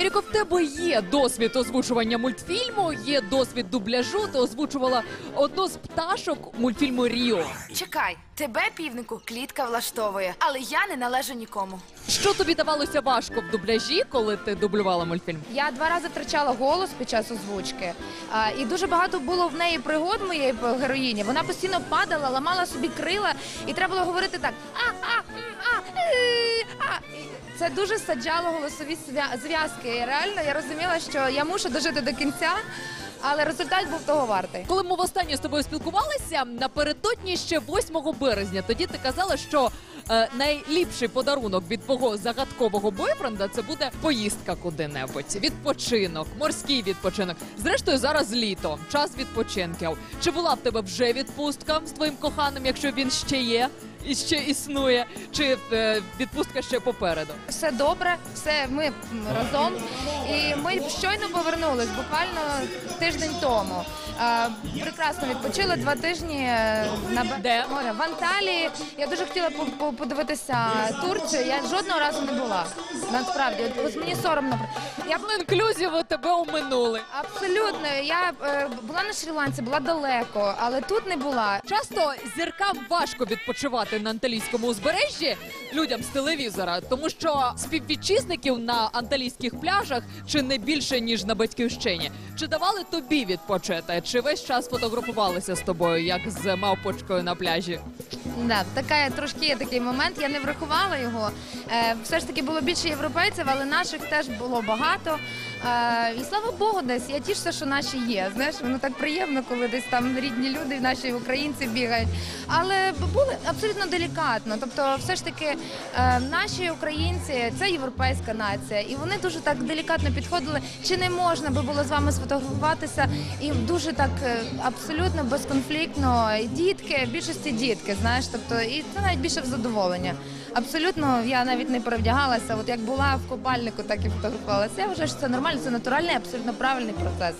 Еріко, в тебе є досвід озвучування мультфільму, є досвід дубляжу. Ти озвучувала одну з пташок мультфільму Ріо. Чекай, тебе, півнику, клітка влаштовує, але я не належу нікому. Що тобі давалося важко в дубляжі, коли ти дублювала мультфільм? Я два рази втрачала голос під час озвучки, а, і дуже багато було в неї пригод моєї героїні. Вона постійно падала, ламала собі крила, і треба було говорити так: а, а, м, а, Це дуже саджало голосові зв'я- зв'язки. Реально я розуміла, що я мушу дожити до кінця, але результат був того вартий. Коли ми востаннє з тобою спілкувалися напередодні ще 8 березня, тоді ти казала, що е, найліпший подарунок від твого загадкового бойфренда це буде поїздка куди-небудь, відпочинок, морський відпочинок. Зрештою, зараз літо, час відпочинків. Чи була в тебе вже відпустка з твоїм коханим, якщо він ще є і ще існує, чи е, відпустка ще попереду? Все добре, все ми разом. І ми щойно повернулись буквально тиждень тому. Е, прекрасно відпочили два тижні е, на березі Де? моря в Анталії. Я дуже хотіла по- по- подивитися Турцію. Я жодного разу не була. Насправді, от ось мені соромно. Я б- Інклюзіво тебе оминули. абсолютно. Я е, була на Шрі-Ланці, була далеко, але тут не була. Часто зіркам важко відпочивати на анталійському узбережжі людям з телевізора, тому що співвітчизників на анталійських пляжах чи не більше ніж на батьківщині. Чи давали тобі відпочити? Чи весь час фотографувалися з тобою, як з мавпочкою на пляжі? Да, така трошки є такий момент. Я не врахувала його. Е, все ж таки було більше європейців, але наших теж було багато. Е, і слава Богу, десь я тішуся, що наші є. Знаєш, воно так приємно, коли десь там рідні люди, наші українці бігають. Але були абсолютно делікатно. Тобто, все ж таки, е, наші українці це європейська нація, і вони дуже так делікатно підходили. Чи не можна би було з вами сфотографуватися? І дуже так е, абсолютно безконфліктно. Дітки, більшості дітки, знаєш, тобто, і це навіть більше в задоволення. Абсолютно, я навіть не перевдягалася. От як була в купальнику, так і фотографувалася. Я вважаю, що це нормально, це натуральний, абсолютно правильний процес.